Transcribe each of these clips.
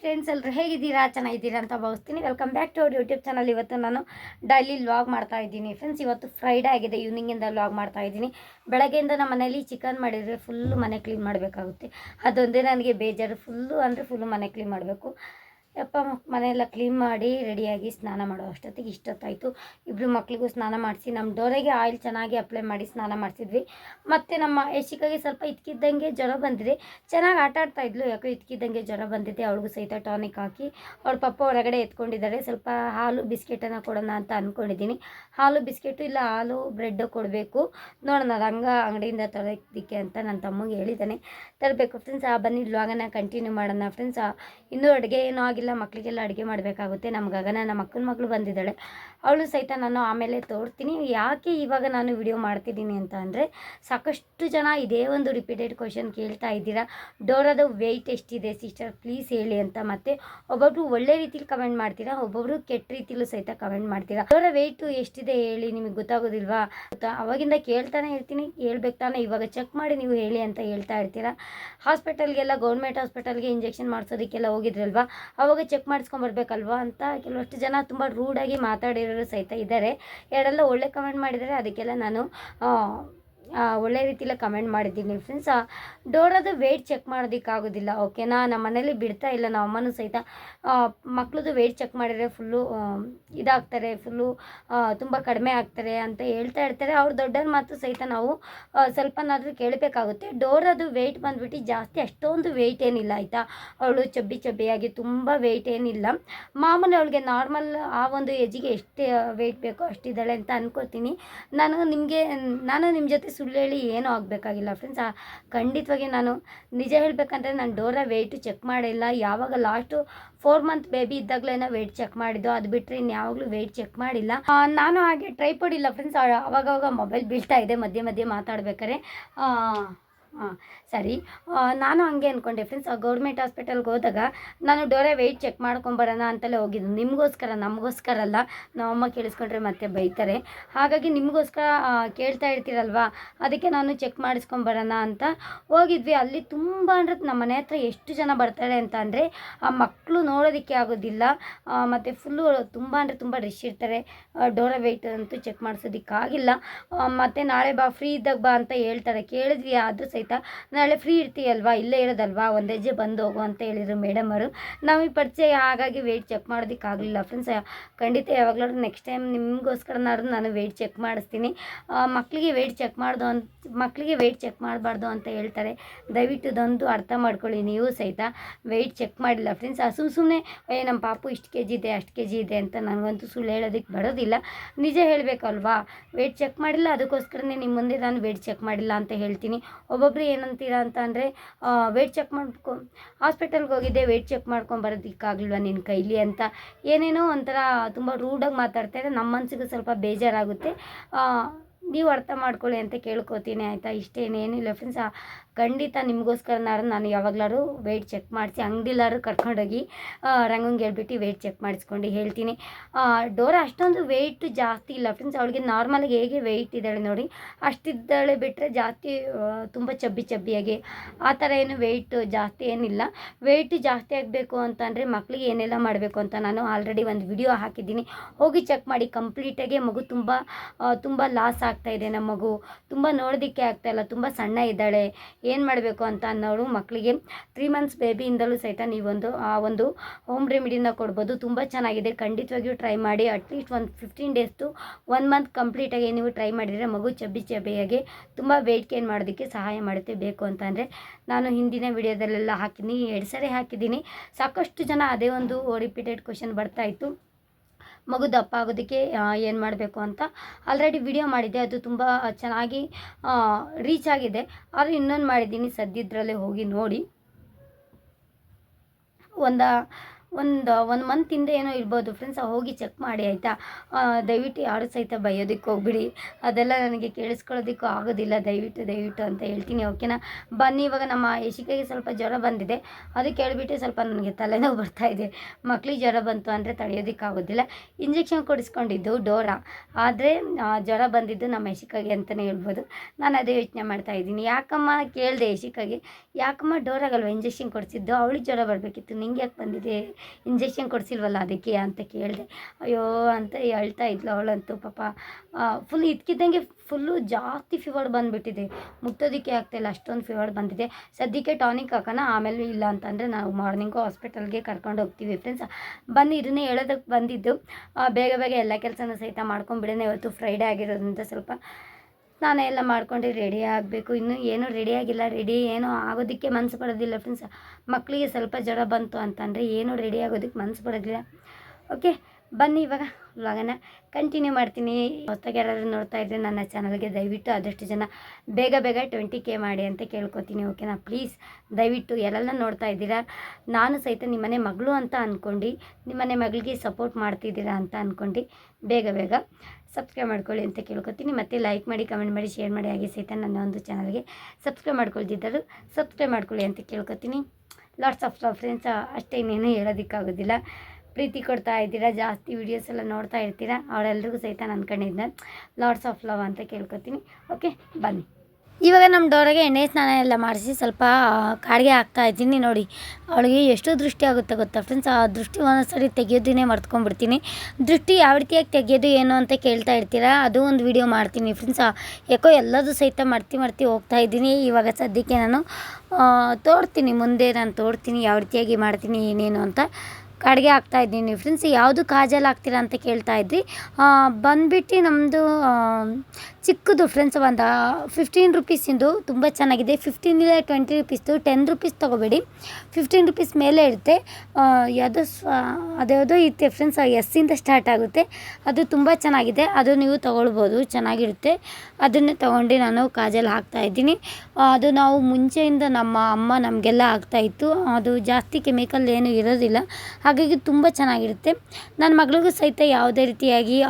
Friends ಎಲ್ಲರೂ ಹೇಗಿದ್ದೀರಾ? ಚೆನ್ನಾಗಿದ್ದೀರಾ ಅಂತ ಭಾವಿಸ್ತೀನಿ. ವೆಲ್ಕಮ್ ಬ್ಯಾಕ್ ಟು ಅವ್ರ ಯೂಟ್ಯೂಬ್ ಚಾನಲ್ ಇವತ್ತು ನಾನು ಡೈಲಿ ವ್ಲಾಗ್ ಮಾಡ್ತಾ ಇದ್ದೀನಿ. ಫ್ರೆಂಡ್ಸ್ ಇವತ್ತು ಫ್ರೈಡೇ ಆಗಿದೆ. ಈವ್ನಿಂಗಿಂದ ವ್ಲಾಗ್ ಮಾಡ್ತಾ ಇದ್ದೀನಿ. ಬೆಳಗ್ಗೆಯಿಂದ ನಮ್ಮ ಮನೇಲಿ ಚಿಕನ್ ಮಾಡಿದರೆ ಫುಲ್ಲು ಮನೆ ಕ್ಲೀನ್ ಮಾಡಬೇಕಾಗುತ್ತೆ. ಅದೊಂದೇ ನನಗೆ ಬೇಜಾರು. ಫುಲ್ಲು ಅಂದರೆ ಫುಲ್ಲು ಮನೆ ಕ್ಲೀನ್ ಮಾಡಬೇಕು. ಯಪ್ಪ, ಮನೆಯೆಲ್ಲ ಕ್ಲೀನ್ ಮಾಡಿ ರೆಡಿಯಾಗಿ ಸ್ನಾನ ಮಾಡೋ ಅಷ್ಟೊತ್ತಿಗೆ ಇಷ್ಟೊತ್ತಾಯಿತು. ಇಬ್ಬರು ಮಕ್ಕಳಿಗೂ ಸ್ನಾನ ಮಾಡಿಸಿ ನಮ್ಮ ಡೋರೆಗೆ ಆಯಿಲ್ ಚೆನ್ನಾಗಿ ಅಪ್ಲೈ ಮಾಡಿ ಸ್ನಾನ ಮಾಡಿಸಿದ್ವಿ. ಮತ್ತು ನಮ್ಮ ಯಶಿಕಾಗೆ ಸ್ವಲ್ಪ ಇದ್ಕಿದ್ದಂಗೆ ಜ್ವರ ಬಂದಿದೆ. ಚೆನ್ನಾಗಿ ಆಟ ಆಡ್ತಾ ಇದ್ಲು, ಯಾಕೋ ಇದ್ಕಿದ್ದಂಗೆ ಜ್ವರ ಬಂದಿದೆ. ಅವಳಿಗೂ ಸಹಿತ ಟಾನಿಕ್ ಹಾಕಿ, ಅವ್ಳ ಪಪ್ಪ ಹೊರಗಡೆ ಎತ್ಕೊಂಡಿದ್ದಾರೆ. ಸ್ವಲ್ಪ ಹಾಲು ಬಿಸ್ಕೆಟನ್ನು ಕೊಡೋಣ ಅಂತ ಅಂದ್ಕೊಂಡಿದ್ದೀನಿ ಹಾಲು, ಬಿಸ್ಕೆಟು ಇಲ್ಲ, ಹಾಲು ಬ್ರೆಡ್ಡು ಕೊಡಬೇಕು. ನೋಡೋಣ ರಂಗ ಅಂಗಡಿಯಿಂದ ತರೋದಕ್ಕೆ ಅಂತ ನನ್ನ ತಮ್ಮಗೆ ಹೇಳಿದ್ದಾನೆ ತರಬೇಕು ಫ್ರೆಂಡ್ಸ್ ಆ ಬನ್ನಿ ವ್ಲಾಗನ್ನು ಕಂಟಿನ್ಯೂ ಮಾಡೋಣ. ಫ್ರೆಂಡ್ಸ್ ಇನ್ನೂ ಅಡುಗೆ ಏನೂ ಆಗಿಲ್ಲ ಮಕ್ಕಳಿಗೆಲ್ಲ ಅಡುಗೆ ಮಾಡಬೇಕಾಗುತ್ತೆ. ನಮ್ಮ ಗಗನ ನಮ್ಮ ಅಕ್ಕನ ಮಗಳು ಬಂದಿದ್ದಾಳೆ. ಅವಳು ಸಹಿತ ನಾನು ಆಮೇಲೆ ತೋರ್ತೀನಿ. ಯಾಕೆ ಇವಾಗ ನಾನು ವಿಡಿಯೋ ಮಾಡ್ತಿದ್ದೀನಿ ಅಂತ ಅಂದರೆ, ಸಾಕಷ್ಟು ಜನ ಇದೇ ಒಂದು ರಿಪೀಟೆಡ್ ಕ್ವಶನ್ ಕೇಳ್ತಾ ಇದ್ದೀರಾ. ಡೋರದ ವೆಯ್ಟ್ ಎಷ್ಟಿದೆ ಸಿಸ್ಟರ್ ಪ್ಲೀಸ್ ಹೇಳಿ ಅಂತ. ಮತ್ತೆ ಒಬ್ಬೊಬ್ರು ಒಳ್ಳೆ ರೀತಿಲಿ ಕಮೆಂಟ್ ಮಾಡ್ತೀರಾ? ಒಬ್ಬೊಬ್ರು ಕೆಟ್ಟ ರೀತಿಲೂ ಸಹಿತ ಕಮೆಂಟ್ ಮಾಡ್ತೀರಾ? ಡೋರ ವೆಯ್ಟು ಎಷ್ಟಿದೆ ಹೇಳಿ ನಿಮಗೆ ಗೊತ್ತಾಗೋದಿಲ್ವಾ? ಅವಾಗಿಂದ ಕೇಳ್ತಾನೆ ಇರ್ತೀನಿ. ಹೇಳ್ಬೇಕು ತಾನೆ. ಇವಾಗ ಚೆಕ್ ಮಾಡಿ ನೀವು ಹೇಳಿ ಅಂತ ಹೇಳ್ತಾ ಇರ್ತೀರಾ? ಹಾಸ್ಪಿಟಲ್ಗೆಲ್ಲ ಗೌರ್ಮೆಂಟ್ ಹಾಸ್ಪಿಟಲ್ಗೆ ಇಂಜೆಕ್ಷನ್ ಮಾಡಿಸೋದಕ್ಕೆಲ್ಲ ಹೋಗಿದ್ರಲ್ವಾ? ಚೆಕ್ ಮಾಡಿಸ್ಕೊಂಬರ್ಬೇಕಲ್ವಾ ಅಂತ ಕೆಲವಷ್ಟು ಜನ ತುಂಬ ರೂಡಾಗಿ ಮಾತಾಡಿರೋರು ಸಹಿತ ಇದ್ದಾರೆ. ಯಾರೆಲ್ಲ ಒಳ್ಳೆ ಕಮೆಂಟ್ ಮಾಡಿದ್ದಾರೆ ಅದಕ್ಕೆಲ್ಲ ನಾನು ಒಳ್ಳೆ ರೀತಿಯಲ್ಲಿ ಕಮೆಂಟ್ ಮಾಡಿದ್ದೀನಿ ಫ್ರೆಂಡ್ಸ್ ಡೋರದ ವೆಯ್ಟ್ ಚೆಕ್ ಮಾಡೋದಕ್ಕಾಗೋದಿಲ್ಲ ಓಕೆನಾ ನಮ್ಮ ಮನೇಲಿ ಬಿಡ್ತಾ ಇಲ್ಲ ನಮ್ಮ ಅಮ್ಮನೂ ಸಹಿತ ಮಕ್ಳದ್ದು ವೆಯ್ಟ್ ಚೆಕ್ ಮಾಡಿದರೆ ಫುಲ್ಲು ಇದಾಗ್ತಾರೆ ಫುಲ್ಲು ತುಂಬ ಕಡಿಮೆ ಆಗ್ತಾರೆ ಅಂತ ಹೇಳ್ತಾ ಇರ್ತಾರೆ. ಅವ್ರು ದೊಡ್ಡವ್ರ ಮಾತು ಸಹಿತ ನಾವು ಸ್ವಲ್ಪನಾದರೂ ಕೇಳಬೇಕಾಗುತ್ತೆ. ಡೋರದು ವೆಯ್ಟ್ ಬಂದುಬಿಟ್ಟು ಜಾಸ್ತಿ ಅಷ್ಟೊಂದು ವೆಯ್ಟ್ ಏನಿಲ್ಲ, ಆಯಿತಾ? ಅವಳು ಚಬ್ಬಿ ಚಬ್ಬಿಯಾಗಿ ತುಂಬ ವೆಯ್ಟ್ ಏನಿಲ್ಲ. ಮಾಮೂಲಿ ಅವಳಿಗೆ ನಾರ್ಮಲ್ ಆ ಒಂದು ಏಜಿಗೆ ಎಷ್ಟು ವೆಯ್ಟ್ ಬೇಕೋ ಅಷ್ಟಿದ್ದಾಳೆ ಅಂತ ಅಂದ್ಕೋತೀನಿ ನಾನು ನಿಮಗೆ, ನಾನು ನಿಮ್ಮ ಜೊತೆ ಸುಳ್ಳು ಹೇಳಿ ಏನೂ ಆಗಬೇಕಾಗಿಲ್ಲ. ಫ್ರೆಂಡ್ಸ್ ಖಂಡಿತವಾಗಿ ನಾನು ನಿಜ ಹೇಳಬೇಕಂದ್ರೆ ನಾನು ಡೋರ ವೆಯ್ಟು ಚೆಕ್ ಮಾಡಿಲ್ಲ. ಯಾವಾಗ ಲಾಸ್ಟು ಫೋರ್ ಮಂತ್ ಬೇಬಿ ಇದ್ದಾಗಲೇನ ವೆಯ್ಟ್ ಚೆಕ್ ಮಾಡಿದ್ದು. ಅದು ಬಿಟ್ಟರೆ ಇನ್ಯಾವಾಗಲೂ ವೆಯ್ಟ್ ಚೆಕ್ ಮಾಡಿಲ್ಲ. ನಾನು ಹಾಗೆ ಟ್ರೈ ಪಡಿಲ್ಲ. ಫ್ರೆಂಡ್ಸ್ ಆವಾಗವಾಗ ಮೊಬೈಲ್ ಬೀಳ್ತಾ ಇದೆ. ಮಧ್ಯೆ ಮಧ್ಯೆ ಮಾತಾಡ್ಬೇಕಾದ್ರೆ. ಹಾಂ ಸರಿ. ನಾನು ಹಂಗೆ ಅಂದ್ಕೊಂಡೆ ಫ್ರೆಂಡ್ಸ್ ಗೌರ್ಮೆಂಟ್ ಹಾಸ್ಪಿಟಲ್ಗೆ ಹೋದಾಗ ನಾನು ಡೋರೆ ವೆಯ್ಟ್ ಚೆಕ್ ಮಾಡ್ಕೊಂಬರೋಣ ಅಂತಲೇ ಹೋಗಿದ್ದು. ನಿಮಗೋಸ್ಕರ, ನಮಗೋಸ್ಕರ ಅಲ್ಲ. ನಮ್ಮಮ್ಮ ಕೇಳಿಸ್ಕೊಂಡ್ರೆ ಮತ್ತೆ ಬೈತಾರೆ. ಹಾಗಾಗಿ ನಿಮಗೋಸ್ಕರ ಕೇಳ್ತಾ ಇರ್ತೀರಲ್ವಾ? ಅದಕ್ಕೆ ನಾನು ಚೆಕ್ ಮಾಡಿಸ್ಕೊಂಬರೋಣ ಅಂತ ಹೋಗಿದ್ವಿ. ಅಲ್ಲಿ ತುಂಬ ಅಂದರೆ ನಮ್ಮ ಮನೆ ಹತ್ರ ಎಷ್ಟು ಜನ ಬರ್ತಾರೆ ಅಂತ ಅಂದರೆ ಆ ಮಕ್ಕಳು ನೋಡೋದಕ್ಕೆ ಆಗೋದಿಲ್ಲ. ಮತ್ತು ಫುಲ್ಲು ತುಂಬ ಅಂದರೆ ತುಂಬ ರಶ್ ಇರ್ತಾರೆ. ಡೋರ ವೆಯ್ಟ್ ಅಂತೂ ಚೆಕ್ ಮಾಡಿಸೋದಕ್ಕಾಗಿಲ್ಲ. ಮತ್ತು ನಾಳೆ ಬಾ ಫ್ರೀ ಇದ್ದಾಗ ಬಾ ಅಂತ ಹೇಳ್ತಾರೆ. ಕೇಳಿದ್ವಿ, ಆದರೂ ಸಹಿತ ನಾಳೆ ಫ್ರೀ ಇರ್ತೀಯಲ್ವಾ? ಇಲ್ಲೇ ಇರೋದಲ್ವಾ? ಒಂದು ಹೆಜ್ಜೆ ಬಂದು ಹೋಗು ಅಂತ ಹೇಳಿದರು ಮೇಡಮರು ನಮಗೆ ಪರಿಚಯ ಹಾಗಾಗಿ ವೆಯ್ಟ್ ಚೆಕ್ ಮಾಡೋದಕ್ಕಾಗಲಿಲ್ಲ ಫ್ರೆಂಡ್ಸ್ ಖಂಡಿತ ಯಾವಾಗಲಾದ್ರೂ ನೆಕ್ಸ್ಟ್ ಟೈಮ್ ನಿಮಗೋಸ್ಕರನಾದ್ರೂ ನಾನು ವೆಯ್ಟ್ ಚೆಕ್ ಮಾಡಿಸ್ತೀನಿ. ಮಕ್ಕಳಿಗೆ ವೆಯ್ಟ್ ಚೆಕ್ ಮಾಡ್ದು ಅಂತ ಮಕ್ಕಳಿಗೆ ವೆಯ್ಟ್ ಚೆಕ್ ಮಾಡಬಾರ್ದು ಅಂತ ಹೇಳ್ತಾರೆ. ದಯವಿಟ್ಟು ಇದೊಂದು ಅರ್ಥ ಮಾಡ್ಕೊಳ್ಳಿ ನೀವು ಸಹಿತ. ವೆಯ್ಟ್ ಚೆಕ್ ಮಾಡಿಲ್ಲ ಫ್ರೆಂಡ್ಸ್ ಸುಮ್ಮ ಸುಮ್ಮನೆ ಏ ನಮ್ಮ ಪಾಪು ಇಷ್ಟು ಕೆ ಜಿ ಇದೆ, ಅಷ್ಟು ಕೆ ಜಿ ಇದೆ ಅಂತ ನನಗಂತೂ ಸುಳ್ಳು ಹೇಳೋದಕ್ಕೆ ಬರೋದಿಲ್ಲ. ನಿಜ ಹೇಳಬೇಕಲ್ವಾ? ವೆಯ್ಟ್ ಚೆಕ್ ಮಾಡಿಲ್ಲ, ಅದಕ್ಕೋಸ್ಕರನೇ ನಿಮ್ಮ ಮುಂದೆ ನಾನು ವೆಯ್ಟ್ ಚೆಕ್ ಮಾಡಿಲ್ಲ ಅಂತ ಹೇಳ್ತೀನಿ. ಒಬ್ಬೊಬ್ರು ಏನಂತೀರಾ ಅಂತ ಅಂದರೆ ವೇಟ್ ಚೆಕ್ ಮಾಡ್ಕೊ ಹಾಸ್ಪಿಟಲ್ಗೆ ಹೋಗಿದ್ದೆ ವೇಟ್ ಚೆಕ್ ಮಾಡ್ಕೊಂಡು ಬರೋದಕ್ಕಾಗಲ್ವಾ ನಿನ್ನ ಕೈಲಿ ಅಂತ. ಏನೇನೋ ಒಂಥರ ತುಂಬ ರೂಡಾಗಿ ಮಾತಾಡ್ತಾರೆ ನಮ್ಮ ಮನಸ್ಸಿಗೂ ಸ್ವಲ್ಪ ಬೇಜಾರಾಗುತ್ತೆ. ನೀವು ಅರ್ಥ ಮಾಡ್ಕೊಳ್ಳಿ ಅಂತ ಕೇಳ್ಕೊತೀನಿ, ಆಯಿತಾ? ಇಷ್ಟೇನೇನಿಲ್ಲ ಫ್ರೆಂಡ್ಸ್ ಖಂಡಿತ ನಿಮಗೋಸ್ಕರನಾರು ನಾನು ಯಾವಾಗ್ಲಾರು ವೆಯ್ಟ್ ಚೆಕ್ ಮಾಡಿಸಿ ಅಂಗಡಿಲಾರು ಕರ್ಕೊಂಡೋಗಿ ರಂಗಂಗೆ ಹೇಳ್ಬಿಟ್ಟು ವೆಯ್ಟ್ ಚೆಕ್ ಮಾಡಿಸ್ಕೊಂಡು ಹೇಳ್ತೀನಿ. ಡೋರ ಅಷ್ಟೊಂದು ವೆಯ್ಟ್ ಜಾಸ್ತಿ ಇಲ್ಲ. ಫ್ರೆಂಡ್ಸ್ ಅವಳಿಗೆ ನಾರ್ಮಲಾಗಿ ಹೇಗೆ ವೆಯ್ಟ್ ಇದ್ದಾಳೆ ನೋಡಿ. ಅಷ್ಟಿದ್ದಾಳೆ ಬಿಟ್ಟರೆ ಜಾಸ್ತಿ ತುಂಬ ಚಬ್ಬಿ ಚಬ್ಬಿಯಾಗಿ ಆ ಥರ ಏನು ವೆಯ್ಟ್ ಜಾಸ್ತಿ ಏನಿಲ್ಲ. ವೆಯ್ಟ್ ಜಾಸ್ತಿ ಆಗಬೇಕು ಅಂತಂದರೆ ಮಕ್ಕಳಿಗೆ ಏನೆಲ್ಲ ಮಾಡಬೇಕು ಅಂತ ನಾನು ಆಲ್ರೆಡಿ ಒಂದು ವಿಡಿಯೋ ಹಾಕಿದ್ದೀನಿ. ಹೋಗಿ ಚೆಕ್ ಮಾಡಿ. ಕಂಪ್ಲೀಟಾಗಿ ಮಗು ತುಂಬ ತುಂಬ ಲಾಸ್ ಆಗ್ತಾಯಿದೆ ನಮ್ಮ ಮಗು ತುಂಬ ನೋಡೋದಕ್ಕೆ ಆಗ್ತಾಯಿಲ್ಲ ತುಂಬ ಸಣ್ಣ ಇದ್ದಾಳೆ. ಏನು ಮಾಡಬೇಕು ಅಂತ ಅನ್ನೋರು ಮಕ್ಕಳಿಗೆ ತ್ರೀ ಮಂತ್ಸ್ ಬೇಬಿಯಿಂದಲೂ ಸಹಿತ ನೀವೊಂದು, ಆ ಒಂದು ಹೋಮ್ ರೆಮಿಡಿನ ಕೊಡ್ಬೋದು. ತುಂಬ ಚೆನ್ನಾಗಿದೆ. ಖಂಡಿತವಾಗಿಯೂ ಟ್ರೈ ಮಾಡಿ. ಅಟ್ಲೀಸ್ಟ್ ಒಂದು fifteen days to one month ಕಂಪ್ಲೀಟಾಗಿ ನೀವು ಟ್ರೈ ಮಾಡಿದರೆ ಮಗು ಚಬ್ಬಿ ಚಬ್ಬಿಯಾಗಿ ತುಂಬ ವೆಯ್ಟ್ ಗೇನ್ ಮಾಡೋದಕ್ಕೆ ಸಹಾಯ ಮಾಡುತ್ತೆ, ಬೇಕು ಅಂತಂದರೆ ನಾನು ಹಿಂದಿನ ವಿಡಿಯೋದಲ್ಲೆಲ್ಲ ಹಾಕಿದ್ದೀನಿ, ಎರಡು ಸರಿ ಹಾಕಿದ್ದೀನಿ. ಸಾಕಷ್ಟು ಜನ ಅದೇ ಒಂದು ರಿಪೀಟೆಡ್ ಕ್ವಶನ್ ಬರ್ತಾ ಇತ್ತು. ಮಗು ದಪ್ಪ ಆಗೋದಕ್ಕೆ ಏನು ಮಾಡಬೇಕು ಅಂತ ಆಲ್ರೆಡಿ ವಿಡಿಯೋ ಮಾಡಿದ್ದೆ. ಅದು ತುಂಬ ಚೆನ್ನಾಗಿ ರೀಚ್ ಆಗಿದೆ. ಆದರೆ ಇನ್ನೊಂದು ಮಾಡಿದ್ದೀನಿ. ಸದ್ಯದ್ರಲ್ಲೇ ಹೋಗಿ ನೋಡಿ. ಒಂದು ಒಂದು ಒಂದು ಮಂತ್ ಹಿಂದೆ ಏನೋ ಇರ್ಬೋದು. ಫ್ರೆಂಡ್ಸ್ ಹೋಗಿ ಚೆಕ್ ಮಾಡಿ, ಆಯಿತಾ? ದಯವಿಟ್ಟು ಯಾರು ಸಹಿತ ಬೈಯೋದಕ್ಕೆ ಹೋಗ್ಬಿಡಿ. ಅದೆಲ್ಲ ನನಗೆ ಕೇಳಿಸ್ಕೊಳ್ಳೋದಕ್ಕೂ ಆಗೋದಿಲ್ಲ. ದಯವಿಟ್ಟು ದಯವಿಟ್ಟು ಅಂತ ಹೇಳ್ತೀನಿ ಓಕೆನಾ ಬನ್ನಿ, ಇವಾಗ ನಮ್ಮ ಯಶಿಕೆಗೆ ಸ್ವಲ್ಪ ಜ್ವರ ಬಂದಿದೆ. ಅದು ಕೇಳಿಬಿಟ್ಟು ಸ್ವಲ್ಪ ನನಗೆ ತಲೆನೋವು ಬರ್ತಾ ಇದೆ. ಮಕ್ಳಿಗೆ ಜ್ವರ ಬಂತು ಅಂದರೆ ತಡೆಯೋದಕ್ಕಾಗೋದಿಲ್ಲ ಇಂಜೆಕ್ಷನ್ ಕೊಡಿಸ್ಕೊಂಡಿದ್ದು ಡೋರಾ. ಆದರೆ ಜ್ವರ ಬಂದಿದ್ದು ನಮ್ಮ ಯಶಿಕಾಗೆ ಅಂತಲೇ ಹೇಳ್ಬೋದು. ನಾನು ಅದೇ ಯೋಚನೆ ಮಾಡ್ತಾ ಇದ್ದೀನಿ. ಯಾಕಮ್ಮ ಕೇಳಿದೆ ಯಶಿಕಾಗೆ? ಯಾಕಮ್ಮ ಡೋರಾಗಲ್ವ ಇಂಜೆಕ್ಷನ್ ಕೊಡಿಸಿದ್ದು? ಅವಳಿಗೆ ಜ್ವರ ಬರಬೇಕಿತ್ತು. ನಿಂಗೆ ಯಾಕೆ ಬಂದಿದೆ? ಇಂಜೆಕ್ಷನ್ ಕೊಡಿಸಿಲ್ವಲ್ಲ ಅದಕ್ಕೆ ಅಂತ ಕೇಳಿದೆ, ಅಯ್ಯೋ ಅಂತ ಹೇಳ್ತಾ ಇದ್ಲು ಅವಳಂತೂ ಪಾಪ. ಫುಲ್ ಇದ್ಕಿದ್ದಂಗೆ ಫುಲ್ಲು ಜಾಸ್ತಿ ಫೀವರ್ ಬಂದುಬಿಟ್ಟಿದೆ. ಮುಟ್ಟೋದಕ್ಕೆ ಆಗ್ತಾಯಿಲ್ಲ ಅಷ್ಟೊಂದು ಫೀವರ್ ಬಂದಿದೆ. ಸದ್ಯಕ್ಕೆ ಟಾನಿಕ್ ಹಾಕೋಣ, ಆಮೇಲೆ ಇಲ್ಲ ಅಂತಂದರೆ ನಾವು ಮಾರ್ನಿಂಗು ಹಾಸ್ಪಿಟಲ್ಗೆ ಕರ್ಕೊಂಡು ಹೋಗ್ತೀವಿ ಫ್ರೆಂಡ್ಸ್ ಬಂದು ಇದನ್ನೇ ಹೇಳೋದಕ್ಕೆ ಬಂದಿದ್ದು. ಬೇಗ ಬೇಗ ಎಲ್ಲ ಕೆಲಸನೂ ಸಹಿತ ಮಾಡ್ಕೊಂಡ್ಬಿಡೋಣ ಇವತ್ತು ಫ್ರೈಡೇ ಆಗಿರೋದ್ರಿಂದ ಸ್ವಲ್ಪ. ಸ್ನಾನ ಎಲ್ಲ ಮಾಡ್ಕೊಂಡು ರೆಡಿ ಆಗಬೇಕು. ಇನ್ನೂ ಏನೂ ರೆಡಿ ಆಗಿಲ್ಲ ರೆಡಿ ಏನೂ ಆಗೋದಕ್ಕೆ ಮನಸ್ಸು ಪಡೋದಿಲ್ಲ ಫ್ರೆಂಡ್ಸ್ ಮಕ್ಕಳಿಗೆ ಸ್ವಲ್ಪ ಜ್ವರ ಬಂತು ಅಂತಂದರೆ ಏನೂ ರೆಡಿ ಆಗೋದಕ್ಕೆ ಮನಸ್ಸು ಪಡೋದಿಲ್ಲ ಓಕೆ ಬನ್ನಿ ಇವಾಗ ಇವಾಗನ ಕಂಟಿನ್ಯೂ ಮಾಡ್ತೀನಿ. ಹೊತ್ತಾಗ ಯಾರಾದರೂ ನೋಡ್ತಾ ಇದ್ದರೆ ನನ್ನ ಚಾನಲ್ಗೆ ದಯವಿಟ್ಟು ಆದಷ್ಟು ಜನ ಬೇಗ ಬೇಗ ಟ್ವೆಂಟಿ ಕೆ ಮಾಡಿ ಅಂತ ಕೇಳ್ಕೊತೀನಿ ಓಕೆನಾ ಪ್ಲೀಸ್ ದಯವಿಟ್ಟು ಯಾರೆಲ್ಲ ನೋಡ್ತಾ ಇದ್ದೀರಾ? ನಾನು ಸಹಿತ ನಿಮ್ಮನೆ ಮಗಳು ಅಂತ ಅಂದ್ಕೊಂಡು ನಿಮ್ಮನೆ ಮಗಳಿಗೆ ಸಪೋರ್ಟ್ ಮಾಡ್ತಿದ್ದೀರಾ ಅಂತ ಅಂದ್ಕೊಂಡು ಬೇಗ ಬೇಗ ಸಬ್ಸ್ಕ್ರೈಬ್ ಮಾಡ್ಕೊಳ್ಳಿ ಅಂತ ಕೇಳ್ಕೊತೀನಿ. ಮತ್ತು ಲೈಕ್ ಮಾಡಿ ಕಮೆಂಟ್ ಮಾಡಿ ಶೇರ್ ಮಾಡಿ, ಹಾಗೆ ಸಹಿತ ನನ್ನ ಒಂದು ಚಾನಲ್ಗೆ ಸಬ್ಸ್ಕ್ರೈಬ್ ಮಾಡ್ಕೊಳ್ತಿದ್ದರು ಸಬ್ಸ್ಕ್ರೈಬ್ ಮಾಡ್ಕೊಳ್ಳಿ ಅಂತ ಕೇಳ್ಕೊತೀನಿ. ಲಾಟ್ಸ್ ಆಫ್ ಲವ್ ಫ್ರೆಂಡ್ಸ್ ಅಷ್ಟೇ ಇನ್ನೇನು ಹೇಳೋದಕ್ಕಾಗೋದಿಲ್ಲ. ಪ್ರೀತಿ ಕೊಡ್ತಾ ಇದ್ದೀರಾ, ಜಾಸ್ತಿ ವೀಡಿಯೋಸ್ ಎಲ್ಲ ನೋಡ್ತಾ ಇರ್ತೀರಾ ಅವರೆಲ್ಲರಿಗೂ ಸಹಿತ ನನ್ನ ಕಣ್ಣಿಂದ ಲಾಟ್ಸ್ ಆಫ್ ಲವ್ ಅಂತ ಕೇಳ್ಕೊತೀನಿ. ಓಕೆ ಬನ್ನಿ. ಇವಾಗ ನಮ್ಮ ಡೋರಿಗೆ ಎಣ್ಣೆ ಸ್ನಾನ ಎಲ್ಲ ಮಾಡಿಸಿ ಸ್ವಲ್ಪ ಕಾಡಿಗೆ ಹಾಕ್ತಾ ಇದ್ದೀನಿ ನೋಡಿ. ಅವಳಿಗೆ ಎಷ್ಟು ದೃಷ್ಟಿ ಆಗುತ್ತೆ ಗೊತ್ತಾ ಫ್ರೆಂಡ್ಸ್ ಆ ದೃಷ್ಟಿ ಒಂದೊಂದ್ಸರಿ ತೆಗೆಯೋದನ್ನೇ ಮರ್ತ್ಕೊಂಡ್ಬಿಡ್ತೀನಿ. ದೃಷ್ಟಿ ಯಾವ ರೀತಿಯಾಗಿ ತೆಗೆಯೋದು ಏನು ಅಂತ ಕೇಳ್ತಾ ಇರ್ತೀರಾ? ಅದು ಒಂದು ವಿಡಿಯೋ ಮಾಡ್ತೀನಿ ಫ್ರೆಂಡ್ಸ್ ಯಾಕೋ ಎಲ್ಲದೂ ಸಹಿತ ಮಾಡ್ತಿ ಮಾಡ್ತಿ ಹೋಗ್ತಾ ಇದ್ದೀನಿ. ಇವಾಗ ಸದ್ಯಕ್ಕೆ ನಾನು ತೋಡ್ತೀನಿ ಮುಂದೆ ನಾನು ತೋರ್ತೀನಿ, ಯಾವ ರೀತಿಯಾಗಿ ಮಾಡ್ತೀನಿ, ಏನೇನು ಅಂತ. ಕಾಡಿಗೆ ಹಾಕ್ತಾ ಇದ್ದೀನಿ. ಫ್ರೆಂಡ್ಸ್ ಯಾವುದು ಕಾಜಲ್ ಹಾಕ್ತೀರಾ ಅಂತ ಕೇಳ್ತಾ ಇದ್ರಿ. ಆ, ಬಂದ್ಬಿಟ್ಟು ನಮ್ಮದು ಚಿಕ್ಕದು ಫ್ರೆಂಡ್ಸ್ ಒಂದು ಫಿಫ್ಟೀನ್ ರುಪೀಸಿಂದು ತುಂಬ ಚೆನ್ನಾಗಿದೆ. ಫಿಫ್ಟೀನ್ ಇಲ್ಲ ಟ್ವೆಂಟಿ ರುಪೀಸ್ದು ಟೆನ್ ರುಪೀಸ್ ತೊಗೋಬೇಡಿ. ಫಿಫ್ಟೀನ್ ರುಪೀಸ್ ಮೇಲೆ ಇರುತ್ತೆ. ಯಾವುದೋ ಸ್ವ ಅದ್ಯಾವುದೋ ಇರುತ್ತೆ ಫ್ರೆಂಡ್ಸ್ ಎಸ್ಸಿಂದ ಸ್ಟಾರ್ಟ್ ಆಗುತ್ತೆ. ಅದು ತುಂಬ ಚೆನ್ನಾಗಿದೆ. ಅದು ನೀವು ತೊಗೊಳ್ಬೋದು. ಚೆನ್ನಾಗಿರುತ್ತೆ. ಅದನ್ನೇ ತೊಗೊಂಡು ನಾನು ಕಾಜಲ್ ಹಾಕ್ತಾ ಇದ್ದೀನಿ. ಅದು ನಾವು ಮುಂಚೆಯಿಂದ ನಮ್ಮ ಅಮ್ಮ ನಮಗೆಲ್ಲ ಹಾಕ್ತಾಯಿತ್ತು ಅದು ಜಾಸ್ತಿ ಕೆಮಿಕಲ್ ಏನು ಇರೋದಿಲ್ಲ. ಹಾಗಾಗಿ ತುಂಬ ಚೆನ್ನಾಗಿರುತ್ತೆ. ನನ್ನ ಮಗಳಿಗೂ ಸಹಿತ ಯಾವುದೇ ರೀತಿಯಾಗಿ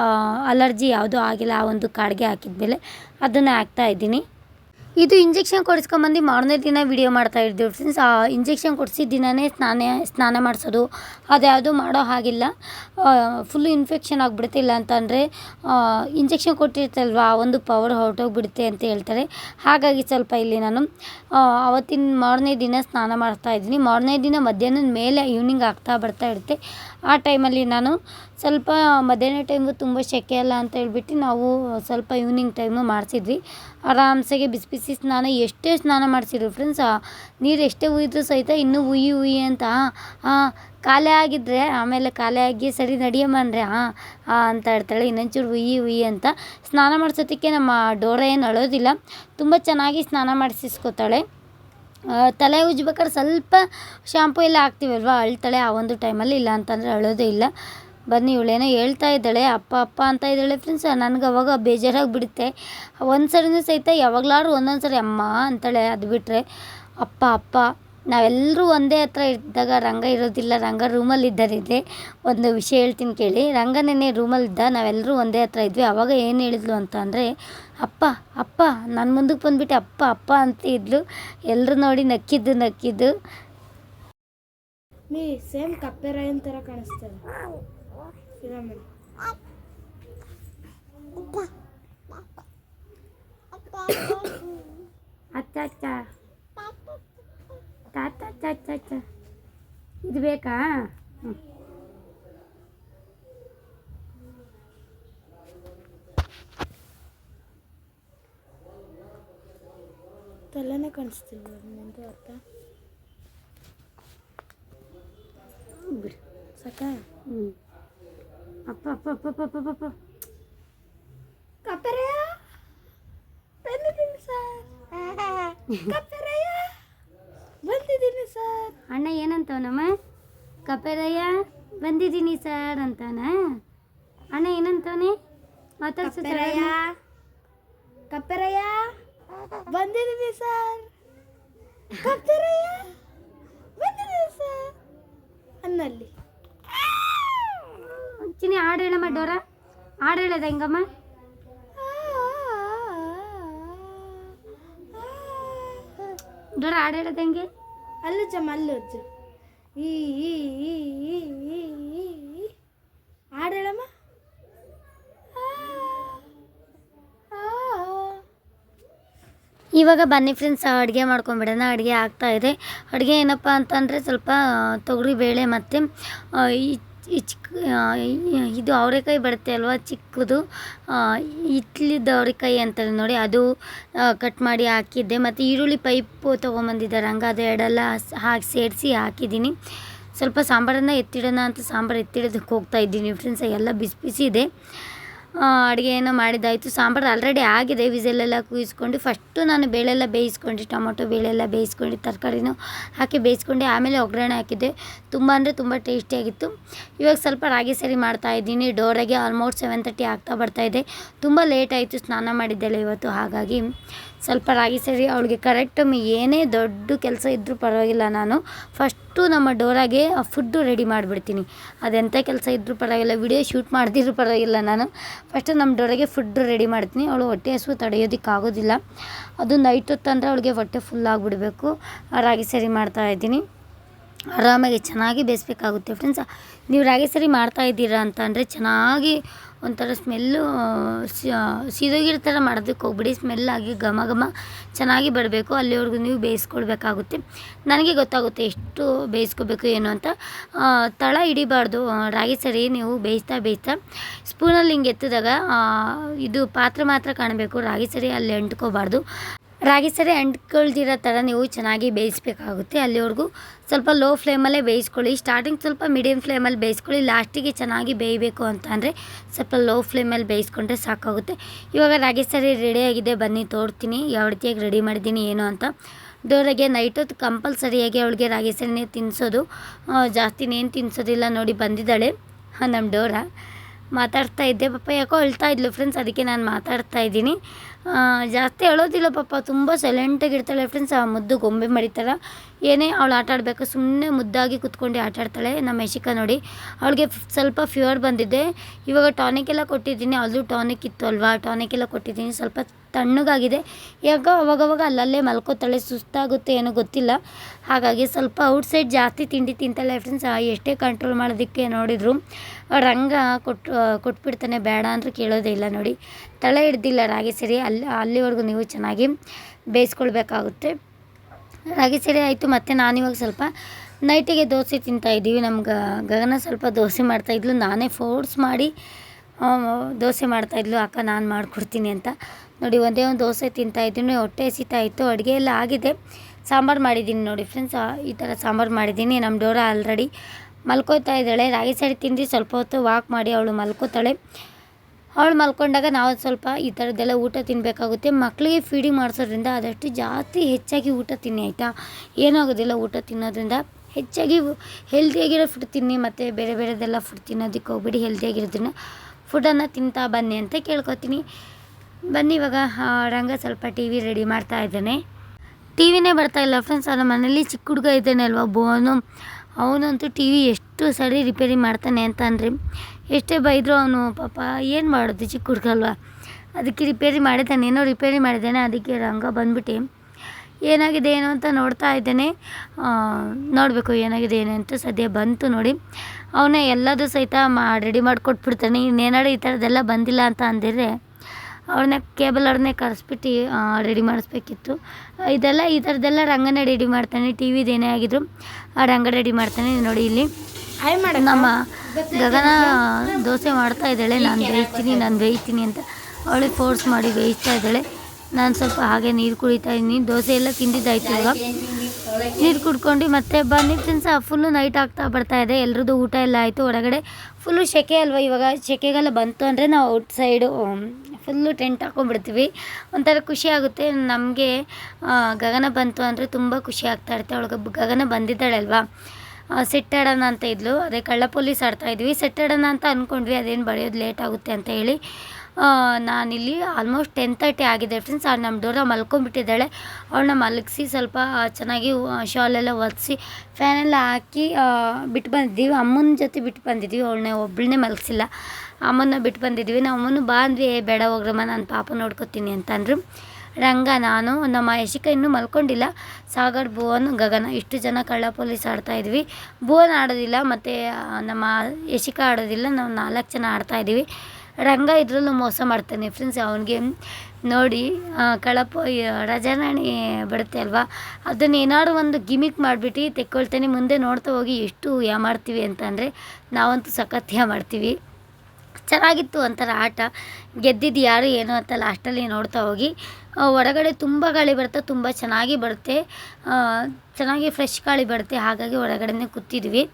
ಅಲರ್ಜಿ ಯಾವುದೂ ಆಗಿಲ್ಲ. ಆ ಒಂದು ಕಾಡಿಗೆ ಹಾಕಿದ್ಮೇಲೆ ಅದನ್ನು ಹಾಕ್ತಾ ಇದ್ದೀನಿ. ಇದು ಇಂಜೆಕ್ಷನ್ ಕೊಡಿಸ್ಕೊಂಬಂದು ಮಾರನೇ ದಿನ ವಿಡಿಯೋ ಮಾಡ್ತಾ ಇದ್ದೀವಿ ಫ್ರೆಂಡ್ಸ್ ಆ ಇಂಜೆಕ್ಷನ್ ಕೊಡಿಸಿದ ದಿನವೇ ಸ್ನಾನ ಸ್ನಾನ ಮಾಡಿಸೋದು. ಅದ್ಯಾವುದು ಮಾಡೋ ಹಾಗಿಲ್ಲ. ಫುಲ್ಲು ಇನ್ಫೆಕ್ಷನ್ ಆಗಿಬಿಡುತ್ತೆ. ಇಲ್ಲ ಅಂತಂದರೆ ಇಂಜೆಕ್ಷನ್ ಕೊಟ್ಟಿರ್ತಲ್ವ, ಆ ಒಂದು ಪವರ್ ಹೊರಟೋಗ್ಬಿಡುತ್ತೆ ಅಂತ ಹೇಳ್ತಾರೆ. ಹಾಗಾಗಿ ಸ್ವಲ್ಪ ಇಲ್ಲಿ ನಾನು ಆವತ್ತಿನ ಮಾರನೇ ದಿನ ಸ್ನಾನ ಮಾಡ್ತಾ ಇದ್ದೀನಿ. ಮಾರನೇ ದಿನ ಮಧ್ಯಾಹ್ನದ ಮೇಲೆ ಈವ್ನಿಂಗ್ ಆಗ್ತಾ ಬರ್ತಾ ಇರುತ್ತೆ. ಆ ಟೈಮಲ್ಲಿ ನಾನು ಸ್ವಲ್ಪ ಮಧ್ಯಾಹ್ನ ಟೈಮು ತುಂಬ ಸೆಕೆ ಅಲ್ಲ ಅಂತ ಹೇಳ್ಬಿಟ್ಟು ನಾವು ಸ್ವಲ್ಪ ಈವ್ನಿಂಗ್ ಟೈಮು ಮಾಡಿಸಿದ್ವಿ. ಆರಾಮ್ಸೆಗೆ ಬಿಸಿ ಬಿಸಿ ಸ್ನಾನ, ಎಷ್ಟೇ ಸ್ನಾನ ಮಾಡಿಸಿದ್ರು ಫ್ರೆಂಡ್ಸ್ ನೀರು ಎಷ್ಟೇ ಉಯ್ದ್ರು ಸಹಿತ ಇನ್ನೂ ಉಯ್ಯಿ ಉಯ್ಯಿ ಅಂತ ಖಾಲಿ ಆಗಿದ್ದರೆ ಆಮೇಲೆ ಖಾಲಿ ಆಗಿ ಸರಿ ನಡಿಯಮ್ಮ ಅಂದರೆ ಹಾಂ ಹಾಂ ಅಂತ ಹೇಳ್ತಾಳೆ. ಇನ್ನೊಂಚೂರು ಉಯ್ಯಿ ಉಯ್ಯಿ ಅಂತ ಸ್ನಾನ ಮಾಡಿಸೋದಕ್ಕೆ ನಮ್ಮ ಡೋರ ಏನು ಅಳೋದಿಲ್ಲ. ತುಂಬ ಚೆನ್ನಾಗಿ ಸ್ನಾನ ಮಾಡಿಸಿಸ್ಕೊತಾಳೆ. ತಲೆ ಉಜ್ಬೇಕಾದ್ರೆ ಸ್ವಲ್ಪ ಶಾಂಪು ಎಲ್ಲ ಹಾಕ್ತೀವಲ್ವ, ಅಳ್ತಾಳೆ. ಆ ಒಂದು ಟೈಮಲ್ಲಿ ಇಲ್ಲ ಅಂತಂದರೆ ಅಳೋದೇ ಇಲ್ಲ. ಬನ್ನಿ ಇವಳೇನೋ ಹೇಳ್ತಾ ಇದ್ದಾಳೆ, ಅಪ್ಪ ಅಪ್ಪ ಅಂತ ಇದ್ದಾಳೆ ಫ್ರೆಂಡ್ಸ್ ನನಗೆ ಅವಾಗ ಬೇಜಾರಾಗಿ ಬಿಡುತ್ತೆ. ಒಂದು ಸರಿನೂ ಸಹಿತ ಯಾವಾಗಲಾದ್ರೂ ಒಂದೊಂದು ಸರಿ ಅಮ್ಮ ಅಂತಾಳೆ. ಅದು ಬಿಟ್ಟರೆ ಅಪ್ಪ ಅಪ್ಪ ನಾವೆಲ್ಲರೂ ಒಂದೇ ಹತ್ರ ಇದ್ದಾಗ ರಂಗ ಇರೋದಿಲ್ಲ. ರಂಗ ರೂಮಲ್ಲಿ ಇದ್ದಾರಿದೆ ಒಂದು ವಿಷಯ ಹೇಳ್ತೀನಿ ಕೇಳಿ. ರಂಗ ನೆನ್ನೆ ರೂಮಲ್ಲಿದ್ದ ನಾವೆಲ್ಲರೂ ಒಂದೇ ಹತ್ರ ಇದ್ವಿ. ಅವಾಗ ಏನು ಹೇಳಿದ್ಲು ಅಂತ ಅಂದರೆ, ಅಪ್ಪ ಅಪ್ಪ ನನ್ನ ಮುಂದಕ್ಕೆ ಬಂದುಬಿಟ್ಟು. ಅಪ್ಪ ಅಪ್ಪ ಅಂತ ಇದ್ಲು. ಎಲ್ಲರೂ ನೋಡಿ ನಕ್ಕಿದ್ದು ನಕ್ಕಿದ್ದು. ನೀ ಸೇಮ್ ಕಪ್ಪೆ ರಾಯನ್ ಥರ ಕಾಣಿಸ್ತದೆ ಫಿಲಮಲ್ಲಿ ಅಚ್ಚ ಅಚ್ಚ ತಾತ ಅಚ್ಚ ಅಚ್ಚ ಅಚ್ಚ ಇದು ಬೇಕಾ ಹ್ಞೂ ತಲೆನೇ ಕಾಣಿಸ್ತಿಲ್ಲ ನಿಂದು ಅರ್ಥ ಬಿಡು ಸಾಕ ಹ್ಞೂ ಅಪ್ಪ ಅಪ್ಪ ಅಪ್ಪ ಅಪ್ಪ ಅಪ್ಪ ಅಪ್ಪ ಕಪ್ಪೆರಾಯ? ಬಂದಿದ್ದೀನಿ ಸರ್. ಕಪ್ಪೆರಾಯ? ಬಂದಿದ್ದೀನಿ ಸರ್. ಅಣ್ಣ ಏನಂತವನಮ್ಮ? ಕಪೆರಯ್ಯ ಬಂದಿದ್ದೀನಿ ಸರ್ ಅಂತಾನ? ಅಣ್ಣ ಏನಂತವನೆ? ಮಾತಾಡ್ಸು ಕಪ್ಪರಯ್ಯ ಕಪ್ಪೆರಾಯ? ಬಂದಿದ್ದೀನಿ ಸರ್. ಕಪ್ಪರಯ್ಯ ಬಂದಿದ್ದೀನಿ ಸರ್. ಅನ್ನಲ್ಲಿ. ಚಿನಿ ಹಾಡು ಹೇಳಮ್ಮ ಡೋರ. ಹಾಡು ಹೇಳೋದ ಹೆಂಗಮ್ಮ? ಡೋರ ಹಾಡು ಹೇಳೋದು ಹೆಂಗೆ? ಅಲ್ಲು ಚಮ್ಮ ಈ ಈ. ಹೇಳಮ್ಮ. ಇವಾಗ ಬನ್ನಿ ಫ್ರೆಂಡ್ಸ್ ಅಡುಗೆ ಮಾಡ್ಕೊಂಬಿಡೋಣ. ಅಡುಗೆ ಆಗ್ತಾ ಇದೆ. ಅಡುಗೆ ಏನಪ್ಪ ಅಂತಂದರೆ ಸ್ವಲ್ಪ ತೊಗರಿ ಬೇಳೆ ಮತ್ತು ಈ ಈ ಚಿಕ್ಕ ಇದು ಅವರೆಕಾಯಿ ಬರುತ್ತೆ ಅಲ್ವಾ? ಚಿಕ್ಕದು ಹಿತ್ಲಿದ್ದು ಅವರೆಕಾಯಿ ಅಂತಾರೆ ನೋಡಿ, ಅದು ಕಟ್ ಮಾಡಿ ಹಾಕಿದ್ದೆ. ಮತ್ತು ಈರುಳ್ಳಿ ಪೈಪು ತೊಗೊಂಬಂದಿದ್ದಾರೆ ಹಂಗೆ ಅದು ಎರಡೆಲ್ಲ ಹಾಕಿ ಸೇರಿಸಿ ಹಾಕಿದ್ದೀನಿ. ಸ್ವಲ್ಪ ಸಾಂಬಾರನ್ನು ಎತ್ತಿಡೋಣ ಅಂತ ಸಾಂಬಾರು ಎತ್ತಿಡೋದಕ್ಕೆ ಹೋಗ್ತಾ ಇದ್ದೀನಿ ಫ್ರೆಂಡ್ಸ್ ಎಲ್ಲ ಬಿಸಿ ಬಿಸಿ ಇದೆ. ಅಡುಗೆ ಏನೋ ಮಾಡಿದ್ದಾಯಿತು. ಸಾಂಬಾರು ಆಲ್ರೆಡಿ ಆಗಿದೆ. ವಿಸಲೆಲ್ಲ ಕೂಯಿಸ್ಕೊಂಡು ಫಸ್ಟು ನಾನು ಬೇಳೆಲ್ಲ ಬೇಯಿಸ್ಕೊಂಡು. ಟೊಮೊಟೊ ಬೇಳೆಲ್ಲ ಬೇಯಿಸ್ಕೊಂಡು, ತರಕಾರಿನೂ ಹಾಕಿ ಬೇಯಿಸ್ಕೊಂಡು. ಆಮೇಲೆ ಒಗ್ಗರಣೆ ಹಾಕಿದ್ದೆ. ತುಂಬ ಅಂದರೆ ತುಂಬ ಟೇಸ್ಟಿಯಾಗಿತ್ತು ಇವಾಗ ಸ್ವಲ್ಪ ರಾಗಿ ಸರಿ ಮಾಡ್ತಾ ಇದ್ದೀನಿ. ಡೋರಾಗೆ ಆಲ್ಮೋಸ್ಟ್ ಸೆವೆನ್ ತರ್ಟಿ ಆಗ್ತಾ ಬರ್ತಾ ಇದೆ. ತುಂಬ ಲೇಟ್ ಆಯಿತು. ಸ್ನಾನ ಮಾಡಿದ್ದೆಲ್ಲ ಇವತ್ತು. ಹಾಗಾಗಿ ಸ್ವಲ್ಪ ರಾಗಿ ಸರಿ, ಅವಳಿಗೆ ಕರೆಕ್ಟ್ ಏನೇ ದೊಡ್ಡ ಕೆಲಸ ಇದ್ದರೂ ಪರವಾಗಿಲ್ಲ ನಾನು. ಫಸ್ಟು ನಮ್ಮ ಡೋರಾಗೆ ಫುಡ್ಡು ರೆಡಿ ಮಾಡಿಬಿಡ್ತೀನಿ. ಅದೆಂಥ ಕೆಲಸ ಇದ್ದರೂ ಪರವಾಗಿಲ್ಲ ವಿಡಿಯೋ ಶೂಟ್ ಮಾಡ್ದಿದ್ರು ಪರವಾಗಿಲ್ಲ ನಾನು. ಫಸ್ಟು ನಮ್ಮ ಡೋರಾಗೆ ಫುಡ್ಡು ರೆಡಿ ಮಾಡ್ತೀನಿ. ಅವಳು ಹೊಟ್ಟೆ ಹಸು ತಡೆಯೋದಕ್ಕಾಗೋದಿಲ್ಲ. ಅದು ನೈಟ್ ಹೊತ್ತಂದರೆ ಅವಳಿಗೆ ಹೊಟ್ಟೆ ಫುಲ್ ಆಗಿಬಿಡಬೇಕು. ರಾಗಿ ಸರಿ ಮಾಡ್ತಾ ಇದ್ದೀನಿ. ಆರಾಮಾಗಿ ಚೆನ್ನಾಗಿ ಬೇಯಿಸ್ಬೇಕಾಗುತ್ತೆ ಫ್ರೆಂಡ್ಸ್ ನೀವು ರಾಗಿ ಸರಿ ಮಾಡ್ತಾ ಇದ್ದೀರಾ ಅಂತ ಅಂದರೆ ಚೆನ್ನಾಗಿ ಒಂಥರ ಸ್ಮೆಲ್ಲು ಸೀದೋಗಿರೋ ಥರ ಮಾಡೋದಕ್ಕೆ ಹೋಗ್ಬಿಡಿ. ಸ್ಮೆಲ್ಲಾಗಿ ಘಮ ಘಮ ಚೆನ್ನಾಗಿ ಬರಬೇಕು. ಅಲ್ಲಿವರೆಗೂ ನೀವು ಬೇಯಿಸ್ಕೊಳ್ಬೇಕಾಗುತ್ತೆ. ನನಗೆ ಗೊತ್ತಾಗುತ್ತೆ ಎಷ್ಟು ಬೇಯಿಸ್ಕೋಬೇಕು, ಏನು ಅಂತ. ತಳ ಹಿಡಿಬಾರ್ದು. ರಾಗಿ ಸರಿ ನೀವು ಬೇಯಿಸ್ತಾ ಬೇಯಿಸ್ತಾ ಸ್ಪೂನಲ್ಲಿ ಹಿಂಗೆ ಎತ್ತಿದಾಗ ಇದು ಪಾತ್ರೆ ಮಾತ್ರ ಕಾಣಬೇಕು. ರಾಗಿ ಸರಿ ಅಲ್ಲಿ ಅಂಟ್ಕೋಬಾರ್ದು. ರಾಗಿ ಸರಿ ಅಂಟ್ಕೊಳ್ದಿರೋ ಥರ ನೀವು ಚೆನ್ನಾಗಿ ಬೇಯಿಸ್ಬೇಕಾಗುತ್ತೆ. ಅಲ್ಲಿವರೆಗೂ ಸ್ವಲ್ಪ ಲೋ ಫ್ಲೇಮಲ್ಲೇ ಬೇಯಿಸ್ಕೊಳ್ಳಿ. ಸ್ಟಾರ್ಟಿಂಗ್ ಸ್ವಲ್ಪ ಮೀಡಿಯಮ್ ಫ್ಲೇಮಲ್ಲಿ ಬೇಯಿಸ್ಕೊಳ್ಳಿ. ಲಾಸ್ಟಿಗೆ ಚೆನ್ನಾಗಿ ಬೇಯಬೇಕು ಅಂತ ಅಂದರೆ ಸ್ವಲ್ಪ ಲೋ ಫ್ಲೇಮಲ್ಲಿ ಬೇಯಿಸ್ಕೊಂಡ್ರೆ ಸಾಕಾಗುತ್ತೆ. ಇವಾಗ ರಾಗಿ ಸರಿ ರೆಡಿಯಾಗಿದೆ ಬನ್ನಿ, ತೋರ್ತೀನಿ. ಯಾವ ರೀತಿಯಾಗಿ ರೆಡಿ ಮಾಡಿದ್ದೀನಿ, ಏನು ಅಂತ. ಡೋರಿಗೆ ನೈಟ್ ಹೊತ್ತು ಕಂಪಲ್ಸರಿಯಾಗಿ ಅವಳಿಗೆ ರಾಗಿ ಸರಿನೇ ತಿನ್ನಿಸೋದು ಜಾಸ್ತಿನೇನು ತಿನ್ನಿಸೋದಿಲ್ಲ ನೋಡಿ, ಬಂದಿದ್ದಾಳೆ. ಹಾಂ ನಮ್ಮ ಡೋರ. ಮಾತಾಡ್ತಾ ಇದ್ದೆ. ಪಾಪ ಯಾಕೋ ಅಳ್ತಾ ಇದ್ಲು ಫ್ರೆಂಡ್ಸ್ ಅದಕ್ಕೆ ನಾನು ಮಾತಾಡ್ತಾ ಇದ್ದೀನಿ. ಜಾಸ್ತಿ ಅಳೋದಿಲ್ಲ ಪಾಪ. ತುಂಬ ಸೈಲೆಂಟಾಗಿ ಇರ್ತಾಳೆ. ಫ್ರೆಂಡ್ಸ್ ಆ ಮುದ್ದು ಗೊಂಬೆ ಮಡಿತಾರ ಏನೇ ಅವಳು ಆಟ ಆಡಬೇಕು ಸುಮ್ಮನೆ ಮುದ್ದಾಗಿ ಕುತ್ಕೊಂಡು ಆಟ ಆಡ್ತಾಳೆ ನಮ್ಮ ಯಶಿಕಾ ನೋಡಿ. ಅವಳಿಗೆ ಸ್ವಲ್ಪ ಫೀವರ್ ಬಂದಿದೆ. ಇವಾಗ ಟಾನಿಕ್ ಎಲ್ಲ ಕೊಟ್ಟಿದ್ದೀನಿ. ಅದು ಟಾನಿಕ್ ಇತ್ತು ಅಲ್ವಾ? ಟಾನಿಕ್ ಎಲ್ಲ ಕೊಟ್ಟಿದ್ದೀನಿ. ಸ್ವಲ್ಪ ತಣ್ಣಗಾಗಿದೆ. ಯಾಕ ಅವಾಗವಾಗ ಅಲ್ಲಲ್ಲೇ ಮಲ್ಕೋತಾಳೆ. ಸುಸ್ತಾಗುತ್ತೆ ಏನೋ ಗೊತ್ತಿಲ್ಲ. ಹಾಗಾಗಿ ಸ್ವಲ್ಪ ಔಟ್ಸೈಡ್ ಜಾಸ್ತಿ ತಿಂಡಿ ತಿಂತಾಳೆ ಫ್ರೆಂಡ್ಸ್ ಎಷ್ಟೇ ಕಂಟ್ರೋಲ್ ಮಾಡೋದಕ್ಕೆ ನೋಡಿದ್ರು. ರಂಗ ಕೊಟ್ಟು ಕೊಟ್ಬಿಡ್ತಾನೆ. ಬೇಡ ಅಂದ್ರೆ ಕೇಳೋದೇ ಇಲ್ಲ ನೋಡಿ. ತಳೆ ಹಿಡ್ದಿಲ್ಲ ರಾಗಿ ಸರಿ. ಅಲ್ಲಿ, ಅಲ್ಲಿವರೆಗೂ ನೀವು ಚೆನ್ನಾಗಿ ಬೇಯಿಸ್ಕೊಳ್ಬೇಕಾಗುತ್ತೆ. ರಾಗಿ ಸಿಡಿ ಆಯಿತು, ಮತ್ತು ನಾನಿವಾಗ ಸ್ವಲ್ಪ ನೈಟಿಗೆ ದೋಸೆ ತಿಂತಾ ಇದ್ದೀವಿ. ನಮ್ಗೆ ಗಗನ ಸ್ವಲ್ಪ ದೋಸೆ ಮಾಡ್ತಾಯಿದ್ಲು ನಾನೇ ಫೋರ್ಸ್ ಮಾಡಿ ದೋಸೆ ಮಾಡ್ತಾಯಿದ್ಲು ಅಕ್ಕ, ನಾನು ಮಾಡಿಕೊಡ್ತೀನಿ ಅಂತ. ನೋಡಿ, ಒಂದೇ ಒಂದು ದೋಸೆ ತಿಂತಾಯಿದ್ದೀನಿ ಹೊಟ್ಟೆ ಇತ್ತು. ಅಡುಗೆ ಎಲ್ಲ ಆಗಿದೆ. ಸಾಂಬಾರು ಮಾಡಿದ್ದೀನಿ ನೋಡಿ ಫ್ರೆಂಡ್ಸ್ ಈ ಥರ ಸಾಂಬಾರು ಮಾಡಿದ್ದೀನಿ. ನಮ್ಮ ಡೋರ ಆಲ್ರೆಡಿ ಮಲ್ಕೋತಾ ಇದ್ದಾಳೆ. ರಾಗಿ ಸಾರಿ ತಿಂದು ಸ್ವಲ್ಪ ಹೊತ್ತು ವಾಕ್ ಮಾಡಿ ಅವಳು ಮಲ್ಕೋತಾಳೆ. ಅವಳು ಮಲ್ಕೊಂಡಾಗ ನಾವು ಸ್ವಲ್ಪ ಈ ಥರದ್ದೆಲ್ಲ ಊಟ ತಿನ್ನಬೇಕಾಗುತ್ತೆ ಮಕ್ಕಳಿಗೆ ಫೀಡಿಂಗ್ ಮಾಡಿಸೋದ್ರಿಂದ ಆದಷ್ಟು ಜಾಸ್ತಿ ಹೆಚ್ಚಾಗಿ ಊಟ ತಿನ್ನಿ, ಆಯಿತಾ? ಏನಾಗೋದಿಲ್ಲ ಊಟ ತಿನ್ನೋದ್ರಿಂದ. ಹೆಚ್ಚಾಗಿ ಹೆಲ್ದಿಯಾಗಿರೋ ಫುಡ್ ತಿನ್ನಿ, ಮತ್ತು ಬೇರೆ ಬೇರೆದೆಲ್ಲ ಫುಡ್ ತಿನ್ನೋದಕ್ಕೆ ಹೋಗ್ಬಿಡಿ ಹೆಲ್ದಿಯಾಗಿರೋದನ್ನ ಫುಡ್ಡನ್ನು ತಿಂತಾ ಬನ್ನಿ ಅಂತ ಕೇಳ್ಕೊತೀನಿ. ಬನ್ನಿ ಇವಾಗ ರಂಗ ಸ್ವಲ್ಪ ಟಿ ವಿ ರೆಡಿ ಮಾಡ್ತಾ ಇದ್ದಾನೆ. ಟಿ ವಿನೇ ಬರ್ತಾ ಇಲ್ಲ ಫ್ರೆಂಡ್ಸ್ ನಮ್ಮ ಮನೇಲಿ ಚಿಕ್ಕ ಹುಡುಗ ಇದ್ದಾನೆ ಅಲ್ವಾ ಬೋನು ಅವನಂತೂ ಟಿ ವಿ ಎಷ್ಟು ಸರಿ ರಿಪೇರಿ ಮಾಡ್ತಾನೆ ಅಂತ ಅಂದರೆ. ಎಷ್ಟೇ ಬೈದರೂ ಅವನು ಪಾಪ ಏನು ಮಾಡೋದು ಚಿಕ್ಕ ಹುಡುಗ ಅಲ್ವಾ ಅದಕ್ಕೆ ರಿಪೇರಿ ಮಾಡಿದ್ದಾನೆ, ಏನೋ ರಿಪೇರಿ ಮಾಡಿದ್ದಾನೆ, ಅದಕ್ಕೆ ರಂಗ ಬಂದ್ಬಿಟ್ಟು. ಏನಾಗಿದೆ ಏನು ಅಂತ ನೋಡ್ತಾ ಇದ್ದಾನೆ. ನೋಡಬೇಕು ಏನಾಗಿದೆ ಏನು ಅಂತ ಸದ್ಯ ಬಂತು ನೋಡಿ. ಅವನೇ ಎಲ್ಲದೂ ಸಹಿತ ಮಾ ರೆಡಿ ಮಾಡಿಕೊಟ್ಬಿಡ್ತಾನೆ. ಇನ್ನೇನಾದ್ರು ಈ ಥರದ್ದೆಲ್ಲ ಬಂದಿಲ್ಲ ಅಂತ ಅಂದಿದ್ರೆ ಅವ್ರನ್ನ ಕೇಬಲ್ ಅವ್ರನ್ನೇ ಕರೆಸ್ಬಿಟ್ಟು ರೆಡಿ ಮಾಡಿಸ್ಬೇಕಿತ್ತು. ಇದೆಲ್ಲ ಈ ಥರದ್ದೆಲ್ಲ ರಂಗನೇ ರೆಡಿ ಮಾಡ್ತಾನೆ ಟಿ ವಿದು ಏನೇ ಆಗಿದ್ರು ಆ ರಂಗ ರೆಡಿ ಮಾಡ್ತಾನೆ ನೋಡಿ ಇಲ್ಲಿ. ನಮ್ಮ ಗಗನ ದೋಸೆ ಮಾಡ್ತಾ ಇದ್ದಾಳೆ ನಾನು ಬೇಯಿಸ್ತೀನಿ ನಾನು ಬೇಯ್ತೀನಿ ಅಂತ. ಅವಳಿಗೆ ಫೋರ್ಸ್ ಮಾಡಿ ಬೇಯಿಸ್ತಾ ಇದ್ದಾಳೆ. ನಾನು ಸ್ವಲ್ಪ ಹಾಗೆ ನೀರು ಕುಡಿತಾ ಇದ್ದೀನಿ. ದೋಸೆ ಎಲ್ಲ ತಿಂದಿದ್ದಾಯ್ತು ಇವಾಗ. ನೀರು ಕುಡ್ಕೊಂಡು ಮತ್ತೆ ಬನ್ನಿ ಫ್ರೆಂಡ್ಸ್ ಫುಲ್ಲು ನೈಟ್ ಆಗ್ತಾ ಬರ್ತಾ ಇದೆ. ಎಲ್ರದ್ದು ಊಟ ಎಲ್ಲ ಆಯಿತು. ಹೊರಗಡೆ ಫುಲ್ಲು ಸೆಕೆ ಅಲ್ವಾ ಇವಾಗ? ಸೆಕೆಗೆಲ್ಲ ಬಂತು ಅಂದರೆ ನಾವು ಔಟ್ ಸೈಡು ಫುಲ್ಲು ಟೆಂಟ್ ಹಾಕೊಂಡ್ಬಿಡ್ತೀವಿ. ಒಂಥರ ಖುಷಿ ಆಗುತ್ತೆ. ನಮಗೆ ಗಗನ ಬಂತು ಅಂದರೆ ತುಂಬ ಖುಷಿ ಆಗ್ತಾ ಇರುತ್ತೆ. ಅವಳಿಗೆ ಗಗನ ಬಂದಿದ್ದಾಳಲ್ವಾ? ಸೆಟ್ ಅಂತ ಇದ್ಲು. ಅದೇ ಕಳ್ಳ ಪೊಲೀಸ್ ಆಡ್ತಾ ಇದ್ವಿ. ಸೆಟ್ ಅಂತ ಅಂದ್ಕೊಂಡ್ವಿ ಅದೇನು ಬಳಿಯೋದು ಲೇಟ್ ಆಗುತ್ತೆ ಅಂತ ಹೇಳಿ. ನಾನಿಲ್ಲಿ ಆಲ್ಮೋಸ್ಟ್ ಟೆನ್ ತರ್ಟಿ ಆಗಿದೆ ಫ್ರೆಂಡ್ಸ್ ನಮ್ಮ ಡೋರ ಮಲ್ಕೊಂಡ್ಬಿಟ್ಟಿದ್ದಾಳೆ. ಅವಳನ್ನ ಮಲಗಿಸಿ ಸ್ವಲ್ಪ ಆ, ಚೆನ್ನಾಗಿ ಶಾಲೆಲ್ಲ ಒರೆಸಿ ಫ್ಯಾನೆಲ್ಲ ಹಾಕಿ ಆ, ಬಿಟ್ಟು ಬಂದಿದ್ದೀವಿ ಅಮ್ಮನ ಜೊತೆ ಬಿಟ್ಟು ಬಂದಿದ್ದೀವಿ ಅವಳನ್ನ ಒಬ್ಬಳನ್ನೇ ಮಲಗಿಸಿಲ್ಲ. ಅಮ್ಮನ ಬಿಟ್ಟು ಬಂದಿದ್ದೀವಿ. ನಾವು ಅಮ್ಮನೂ ಬಾ ಅಂದ್ವಿ ಬೇಡ ಹೋಗ್ರಮ್ಮ, ನಾನು ಪಾಪ ನೋಡ್ಕೊತೀನಿ ಅಂತಂದರು. ರಂಗ, ನಾನು, ನಮ್ಮ ಯಶಿಕ ಇನ್ನೂ ಮಲ್ಕೊಂಡಿಲ್ಲ. ಸಾಗರ್, ಭುವನ್, ಗಗನ, ಇಷ್ಟು ಜನ ಕಳ್ಳ ಪೊಲೀಸ್ ಆಡ್ತಾ ಇದ್ವಿ. ಭುವನ್ ಆಡೋದಿಲ್ಲ, ಮತ್ತು ನಮ್ಮ ಯಶಿಕ ಆಡೋದಿಲ್ಲ. ನಾವು ನಾಲ್ಕು ಜನ ಆಡ್ತಾ ಇದ್ದೀವಿ. ರಂಗ ಇದರಲ್ಲೂ ಮೋಸ ಮಾಡ್ತಾನೆ ಫ್ರೆಂಡ್ಸ್ ಅವನಿಗೆ ನೋಡಿ ಕಳಪ ರಜಾರಾಣಿ ಬರುತ್ತೆ ಅಲ್ವಾ? ಅದನ್ನು ಏನಾದ್ರು ಒಂದು ಗಿಮಿಕ್ ಮಾಡಿಬಿಟ್ಟು ತೆಕ್ಕೊಳ್ತಾನೆ, ಮುಂದೆ ನೋಡ್ತಾ ಹೋಗಿ ಎಷ್ಟು ಯಾ ಮಾಡ್ತೀವಿ? ಅಂತಂದರೆ, ನಾವಂತೂ ಸಖತ್ ಮಾಡ್ತೀವಿ. ಚೆನ್ನಾಗಿತ್ತು ಒಂಥರ ಆಟ. ಗೆದ್ದಿದ್ದು ಯಾರು ಏನು ಅಂತ ಲಾಸ್ಟಲ್ಲಿ ನೋಡ್ತಾ ಹೋಗಿ. ಹೊರಗಡೆ ತುಂಬ ಗಾಳಿ ಬರುತ್ತೆ, ತುಂಬ ಚೆನ್ನಾಗಿ ಬರುತ್ತೆ. ಚೆನ್ನಾಗಿ ಫ್ರೆಶ್ ಗಾಳಿ ಬರುತ್ತೆ, ಹಾಗಾಗಿ ಹೊರಗಡೆನೇ ಕೂತಿದ್ವಿ.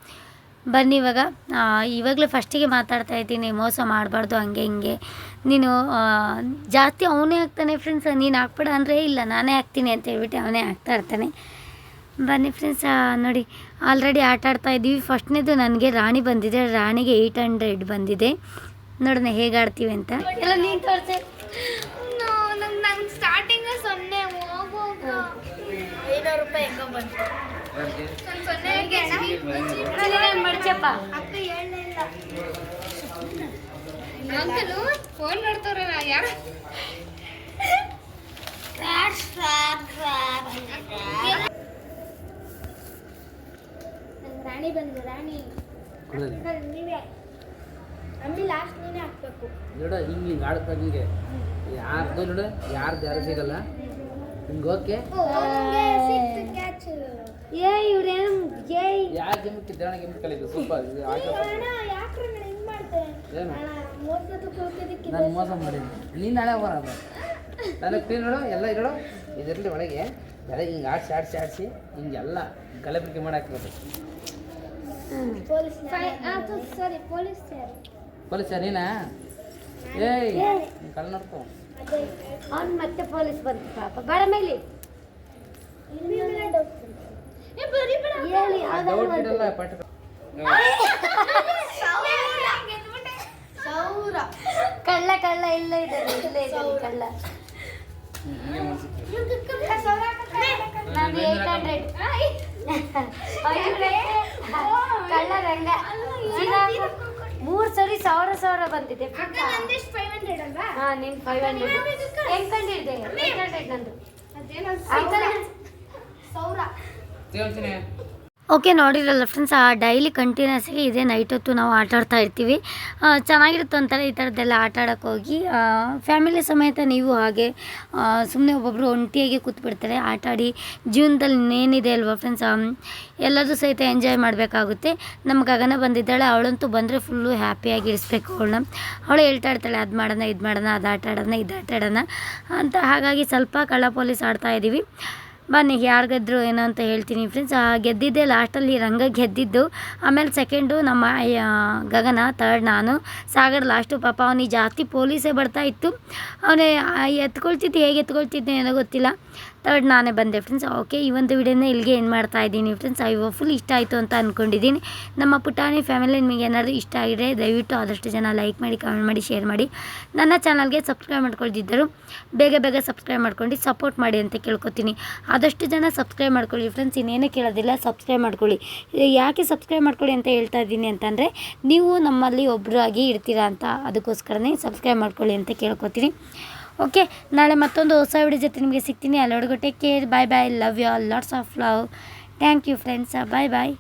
ಬನ್ನಿ ಇವಾಗ. ಇವಾಗಲೇ ಫಸ್ಟಿಗೆ ಮಾತಾಡ್ತಾ ಇದ್ದೀನಿ, ಮೋಸ ಮಾಡಬಾರ್ದು, ಹಂಗೆ ಹಿಂಗೆ. ನೀನು ಜಾಸ್ತಿ ಅವನೇ ಹಾಕ್ತಾನೆ ಫ್ರೆಂಡ್ಸ್ ನೀನು ಹಾಕ್ಬೇಡ ಅಂದರೆ ಇಲ್ಲ, ನಾನೇ ಹಾಕ್ತೀನಿ ಅಂತ ಹೇಳ್ಬಿಟ್ಟು ಅವನೇ ಹಾಕ್ತಾ ಇರ್ತಾನೆ. ಬನ್ನಿ ಫ್ರೆಂಡ್ಸ್ ನೋಡಿ ಆಲ್ರೆಡಿ ಆಟ ಆಡ್ತಾ ಇದ್ದೀವಿ ಫಸ್ಟ್ನೇದು ನನಗೆ ರಾಣಿ ಬಂದಿದೆ, ರಾಣಿಗೆ ಏಯ್ಟ್ ಹಂಡ್ರೆಡ್ ಬಂದಿದೆ. ನೋಡೋಣ ಹೇಗೆ ಆಡ್ತೀವಿ ಅಂತ. ಎಲ್ಲ ನೀನು ತೋರಿಸೆ. ನಂಗೆ ಸ್ಟಾರ್ಟಿಂಗ್ ಸೊನ್ನೆ ಐನೂರು ರೂಪಾಯಿ ಹೆಂಗೋ ಬಂತು ನಂಗ್ ಸೊನ್ನೆ ಮಡ್ಚಪ್ಪ ಅಕ್ಕ ಹೇಳಲೇ ಇಲ್ಲ. ಅಂಕಲು ಫೋನ್ ಯಾರು? ರಾಣಿ ಬಂದು ರಾಣಿ. ನೀವೇ. ಅಮ್ಮಿ ಲಾಸ್ಟ್ ನೀನೇ ಹಾಕ್ಬೇಕು. ನೋಡ ಹಿಂಗೆ ಹಿಂಗೆ ಆಡ್ಬೇಕು ಹಿಂಗೆ. ಯಾರ್ದು ನೋಡು ಯಾರ್ದು ಯಾರು ಸಿಗಲ್ಲ. ಹಿಂಗೆ ಓಕೆ ಕ್ಯಾಚ್ ಏ ಇವ್ರೇನು ಕಲಿತು ಮೋಸದ ಹೋಗೋದಕ್ಕೆ ನಾನು ಮೋಸ ಮಾಡೀನಿ. ನೀನು ಬರೋದು ನನಗೆ ಕ್ಲೀನ್ ನೋಡು ಎಲ್ಲ ಇರೋಡು ಇದರಲ್ಲಿ ಒಳಗೆ. ಬೆಳಗ್ಗೆ ಹಿಂಗೆ ಆಡಿಸಿ ಆಡಿಸಿ ಆಡಿಸಿ ಹಿಂಗೆಲ್ಲ ಗಲಭೆ ಮಾಡಾಕ್ಬೇಕು ಪೊಲೀಸ್ ಸರಿ ಪೊಲೀಸ್ ಪೊಲೀಸ ನೀನಾ ಏಯ್ ನೀನ್ ಕಳ್ಳ ನೋಡ್ಕೊ ಅದೇ ಅವ್ನು ಮತ್ತೆ ಪೊಲೀಸ್ ಬಂತು ಪಾಪ ಬೇಡ ಮೇಲೆ ಏ ಬರೀ ಬೇಡ ಹೇಳಿ ಯಾವ್ದಾದ್ರು ಡೌಟ್ ಒಂದು. ಇರಲ್ಲ ಪಟ್ ಸಾವಿರ ಕಳ್ಳ ಕಳ್ಳ ಇಲ್ಲ ಇದ್ದಾರೆ ಇಲ್ಲೇ ಇದ್ದಾರೆ ಕಳ್ಳ ಹಿಂಗೆ ಮಾಡ್ಸಿದ್ದೆ ನಾನು ಏಯ್ಟ್ ಹಂಡ್ರೆಡ್ ಕಳ್ಳ ರಂಗ ಮೂರು ಸರಿ ಸಾವಿರ ಸಾವಿರ ಬಂದಿದೆ ಹಾ ನಿನ್ ಫೈವ್ ಹಂಡ್ರೆಡ್ ಹೆಂಗ್ ಕಂಡಿಡ್ದೆ ಏಯ್ಟ್ ಹಂಡ್ರೆಡ್ ನಂದು. ಅದೇನೋ ಅಂಕಲ್ ಸಾವಿರ ತೇಳ್ತೀನಿ ಓಕೆ, ನೋಡಿರಲ್ಲ ಫ್ರೆಂಡ್ಸ್ ಆ ಡೈಲಿ ಕಂಟಿನ್ಯೂಸ್ ಆಗಿ ಇದೇ ನೈಟ್ ಹೊತ್ತು ನಾವು ಆಟ ಆಡ್ತಾ ಇರ್ತೀವಿ ಚೆನ್ನಾಗಿರುತ್ತೆ ಒಂಥರ ಈ ಥರದ್ದೆಲ್ಲ ಆಟ ಆಡೋಕ್ಕೆ ಹೋಗಿ ಫ್ಯಾಮಿಲಿ ಸಮೇತ ನೀವು ಹಾಗೆ ಸುಮ್ಮನೆ ಒಬ್ಬೊಬ್ಬರು ಒಂಟಿಯಾಗಿ ಕೂತ್ಬಿಡ್ತಾರೆ ಆಟ ಆಡಿ ಜೀವನದಲ್ಲಿ ಏನಿದೆ ಅಲ್ವಾ ಫ್ರೆಂಡ್ಸ್ ಎಲ್ಲರೂ ಸಹಿತ ಎಂಜಾಯ್ ಮಾಡಬೇಕಾಗುತ್ತೆ. ನಮ್ಮ ಗಗನ ಬಂದಿದ್ದಾಳೆ, ಅವಳಂತೂ ಬಂದರೆ ಫುಲ್ಲು ಹ್ಯಾಪಿಯಾಗಿ ಇರಿಸ್ಬೇಕು ಅವಳನ್ನ. ಅವಳು ಹೇಳ್ತಾ ಇರ್ತಾಳೆ, ಅದು ಮಾಡೋಣ, ಇದು ಮಾಡೋಣ, ಅದು ಆಟ ಆಡೋಣ ಇದು ಆಟ ಆಡೋಣ ಅಂತ. ಹಾಗಾಗಿ ಸ್ವಲ್ಪ ಕಳ್ಳ ಪೊಲೀಸ್ ಆಡ್ತಾ ಇದ್ದೀವಿ ಬನ್ನಿ ಯಾರು ಗೆದ್ದರು ಏನೋ ಅಂತ ಹೇಳ್ತೀನಿ ಫ್ರೆಂಡ್ಸ್ ಗೆದ್ದಿದ್ದೆ ಲಾಸ್ಟಲ್ಲಿ ರಂಗ ಗೆದ್ದಿದ್ದು. ಆಮೇಲೆ ಸೆಕೆಂಡು ನಮ್ಮ ಗಗನ ತರ್ಡ್ ನಾನು. ಸಾಗರ್ ಲಾಸ್ಟು ಪಾಪ ಅವನಿಗೆ ಜಾಸ್ತಿ ಪೊಲೀಸೇ ಬರ್ತಾ ಇತ್ತು. ಅವನೇ ಎತ್ಕೊಳ್ತಿದ್ದು, ಹೇಗೆ ಎತ್ಕೊಳ್ತಿದ್ದೆ ಏನೋ ಗೊತ್ತಿಲ್ಲ. ತರ್ಡ್ ನಾನೇ ಬಂದೆ ಫ್ರೆಂಡ್ಸ್ ಓಕೆ ಈ ಒಂದು ವಿಡಿಯೋನ ಇಲ್ಲಿಗೆ ಏನು ಮಾಡ್ತಾ ಇದ್ದೀನಿ ಫ್ರೆಂಡ್ಸ್ ಐ ಫುಲ್ ಇಷ್ಟ ಆಯಿತು ಅಂತ ಅಂದ್ಕೊಂಡಿದ್ದೀನಿ ನಮ್ಮ ಪುಟಾಣಿ ಫ್ಯಾಮಿಲಿ ನಿಮಗೆ ಏನಾದರೂ ಇಷ್ಟ ಆಗಿದ್ರೆ ದಯವಿಟ್ಟು ಆದಷ್ಟು ಜನ ಲೈಕ್ ಮಾಡಿ ಕಮೆಂಟ್ ಮಾಡಿ ಶೇರ್ ಮಾಡಿ. ನನ್ನ ಚಾನಲ್ಗೆ ಸಬ್ಸ್ಕ್ರೈಬ್ ಮಾಡ್ಕೊಳ್ತಿದ್ದರು ಬೇಗ ಬೇಗ ಸಬ್ಸ್ಕ್ರೈಬ್ ಮಾಡ್ಕೊಂಡು ಸಪೋರ್ಟ್ ಮಾಡಿ ಅಂತ ಕೇಳ್ಕೊತೀನಿ. ಆದಷ್ಟು ಜನ ಸಬ್ಸ್ಕ್ರೈಬ್ ಮಾಡ್ಕೊಳ್ಳಿ ಫ್ರೆಂಡ್ಸ್ ಇನ್ನೇನು ಕೇಳೋದಿಲ್ಲ ಸಬ್ಸ್ಕ್ರೈಬ್ ಮಾಡ್ಕೊಳ್ಳಿ. ಯಾಕೆ ಸಬ್ಸ್ಕ್ರೈಬ್ ಮಾಡ್ಕೊಳ್ಳಿ ಅಂತ ಹೇಳ್ತಾ ಇದ್ದೀನಿ ಅಂತಂದರೆ ನೀವು ನಮ್ಮಲ್ಲಿ ಒಬ್ಬರಾಗಿ ಇರ್ತೀರಾ ಅಂತ ಅದಕ್ಕೋಸ್ಕರನೇ ಸಬ್ಸ್ಕ್ರೈಬ್ ಮಾಡ್ಕೊಳ್ಳಿ ಅಂತ ಕೇಳ್ಕೊತೀನಿ. ಓಕೆ, ನಾಳೆ ಮತ್ತೊಂದು ಹೊಸ ವಿಡಿಯೋ ಜೊತೆ ನಿಮಗೆ ಸಿಗ್ತೀನಿ. ಅಲ್ಲೊಳಗು take care bye bye love you all lots of love thank you friends bye bye